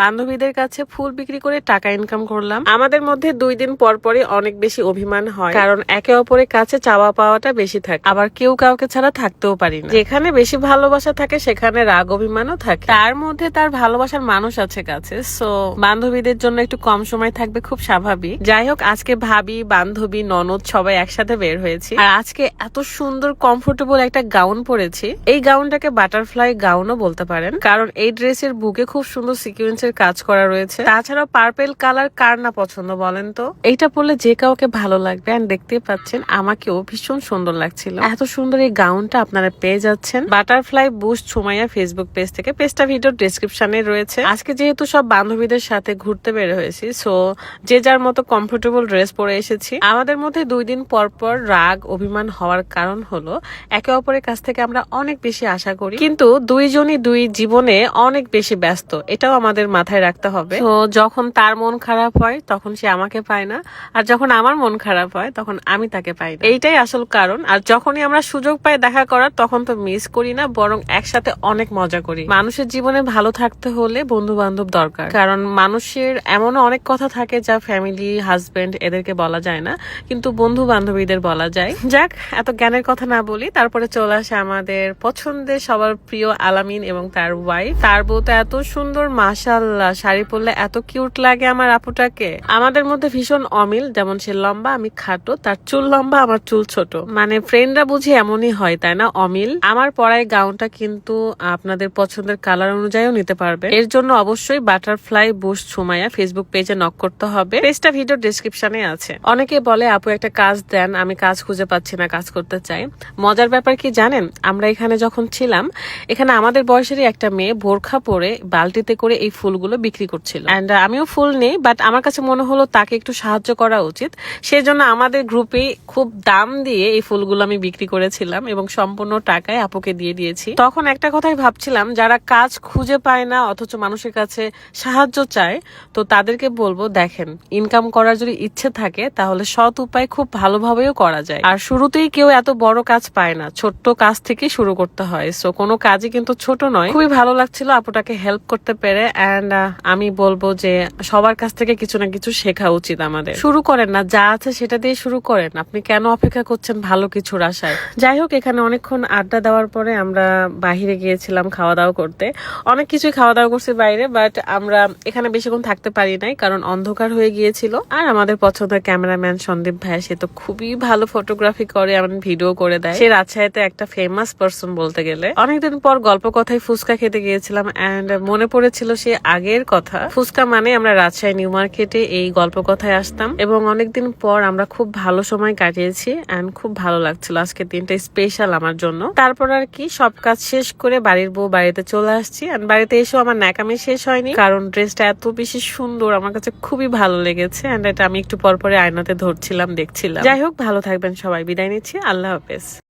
বান্ধবীদের কাছে ফুল বিক্রি করে টাকা ইনকাম করলাম। আমাদের মধ্যে দুই দিন পর পরই অনেক বেশি অভিমান হয়, কারণ একে অপরের কাছে চাওয়া পাওয়াটা বেশি থাকে। আবার কেউ কাউকে ছাড়া থাকতেও পারি না। যেখানে বেশি ভালোবাসা থাকে, সেখানে রাগ, অভিমানও থাকে। তার মধ্যে তার ভালোবাসার মানুষ আছে কাছে সো বান্ধবীদের জন্য একটু কম সময় থাকবে খুব স্বাভাবিক। যাই হোক, আজকে ভাবি, বান্ধবী, ননদ সবাই একসাথে বের হয়েছি। আর আজকে এত সুন্দর কমফোর্টেবল একটা গাউন পরেছি। এই গাউনটাকে বাটারফ্লাই গাউনও বলতে পারেন, কারণ এই ড্রেসের বুকে খুব সুন্দর সিকুয়েন্সের কাজ করা রয়েছে। তাছাড়াও পার্পেল কালার কার না পছন্দ বলেন তো? এইটা পরলে যে কাউকে ভালো লাগবে অ্যান্ড দেখতে পাচ্ছেন, আমাকেও ভীষণ সুন্দর লাগছিল। এত সুন্দর এই গাউনটা আপনারা পেয়ে যাচ্ছেন। Butterfly boost Sumaiya Facebook page থেকে। পেজটা ভিডিও ডিসক্রিপশনে রয়েছে। আজকে যেহেতু সব বান্ধবীদের সাথে ঘুরতে বের হয়েছি সো যে যার মতো কমফোর্টেবল ড্রেস পরে এসেছি। আমাদের মধ্যে দুই দিন পর পর রাগ, অভিমান হওয়ার কারণ হলো একে অপরের কাছ থেকে আমরা অনেক বেশি আশা করি। কিন্তু দুইজনই দুই জীবনে অনেক বেশি ব্যস্ত। এটাও আমাদের মাথায় রাখতে হবে। তো যখন তার মন খারাপ হয় তখন সে আমাকে পায় না। আর যখন আমার মন খারাপ হয় তখন আমি তাকে পাই না। এইটাই আসল কারণ। আর যখনই আমরা সুযোগ পাই দেখা করার তখন তো মিস করি না বরং একসাথে অনেক মজা করি। মানুষের জীবনে ভালো থাকতে হলে বন্ধু বান্ধব দরকার। কারণ মানুষের এমনও অনেক কথা থাকে যা ফ্যামিলি হাজবেন্ড এদেরকে বলা যায় না। কিন্তু বন্ধু বান্ধবীদের বলা যায়। যাক এত জ্ঞানের কথা না বলি। তারপরে চলে আসে আমাদের পছন্দের সবার প্রিয় আলামিন এবং তার ওয়াইফ তার বউ তো এত সুন্দর মাশাল্লাহ শাড়ি পরলে এত কিউট লাগে আমার আপুটাকে। আমাদের মধ্যে ভীষণ অমিল, যেমন সে লম্বা, আমি খাটো, তার চুল লম্বা, আমার চুল ছোট। মানে ফ্রেন্ডরা বুঝি এমনই হয়, তাই না, অমিল? আমার পরায় গাউনটা কিন্তু আপনাদের পছন্দের কালার অনুযায়ীও নিতে পারবে। এর জন্য অবশ্যই বাটারফ্লাই বুশ সুমাইয়া ফেসবুক পেজে নক করতে হবে। পেজটা ভিডিও ডিসক্রিপশনে আছে। অনেকে বলে, আপু, একটা কাজ দেন, আমি কাজ খুঁজে পাচ্ছি না, কাজ করতে চাই। মজার ব্যাপার কি জানেন, আমরা এখানে যখন ছিলাম, এখানে আমাদের বয়সেরই একটা মেয়ে বোরখা পরে বালতিতে করে এই ফুলগুলো বিক্রি করছিল। অ্যান্ড আমিও ফুল নেই বাট আমার কাছে মনে হলো তাকে একটু সাহায্য করা উচিত। সেই জন্য আমাদের গ্রুপে খুব দাম দিয়ে এই ফুলগুলো আমি বিক্রি করেছিলাম এবং সম্পূর্ণ টাকায় আপুকে দিয়ে দিয়েছি। তখন একটা কথাই ভাবছিলাম, যারা কাজ খুঁজে পায় না, অথচ মানুষের কাছে সাহায্য চায়, তো তাদেরকে বলব, দেখেন ইনকাম করার যদি ইচ্ছে থাকে, তাহলে সৎ উপায় খুব ভালোভাবেও করা যায়। আর শুরুতেই কেউ এত বড় কাজ পায় না, ছোট্ট কাজ থেকে শুরু করতে হয়। সো কোনো কাজই কিন্তু ছোট নয়। খুবই ভালো লাগছিল আপুটাকে হেল্প করতে পেরে অ্যান্ড আমি বলব যে সবার কাছ থেকে কিছু না কিছু শেখা উচিত আমাদের। শুরু করেন না, যা আছে সেটা দিয়ে শুরু করেন। আপনি কেন অপেক্ষা করছেন ভালো কিছুর আশায়? যাই হোক, এখানে অনেকক্ষণ আড্ডা দেওয়ার পরে আমরা বাহিরে গিয়েছিলাম খাওয়া দাওয়া করতে। অনেক কিছুই খাওয়া দাওয়া করছি বাইরে বাট আমরা এখানে বেশিক্ষণ থাকতে পারি নাই, কারণ অন্ধকার হয়ে গিয়েছিল। আর আমাদের পছন্দের ক্যামেরাম্যান সন্দীপ ভাই সে তো খুবই ভালো ফটোগ্রাফি করে, এমন ভিডিও করে দেয়। সে রাজশাহীতে একটা ফেমাস পার্সন বলতে গেলে। অনেকদিন পর গল্প কথায় ফুচকা খেতে গিয়েছিলাম এন্ড মনে পড়েছিল সে আগের কথা, ফুচকা মানে আমরা রাজশাহী নিউ মার্কেটে এই গল্প কথায় আসতাম এবং অনেকদিন পর আমরা খুব ভালো সময় কাটিয়েছি এন্ড খুব ভালো লাগছিল আজকে দিনটা স্পেশাল আমার জন্য। তারপর আর কি সব কাজ শেষ করে বাড়ির বউ বাড়িতে চলে আসছি and বাড়িতে এসেও আমার ন্যাকামি শেষ হয়নি কারণ ড্রেসটা এত বেশি সুন্দর, আমার কাছে খুবই ভালো লেগেছে এন্ড এটা আমি একটু পর পরে আয়নাতে ধরছিলাম, দেখছিলাম। যাই হোক, ভালো থাকবেন সবাই, বিদায় নিচ্ছি, আল্লাহ হাফেজ।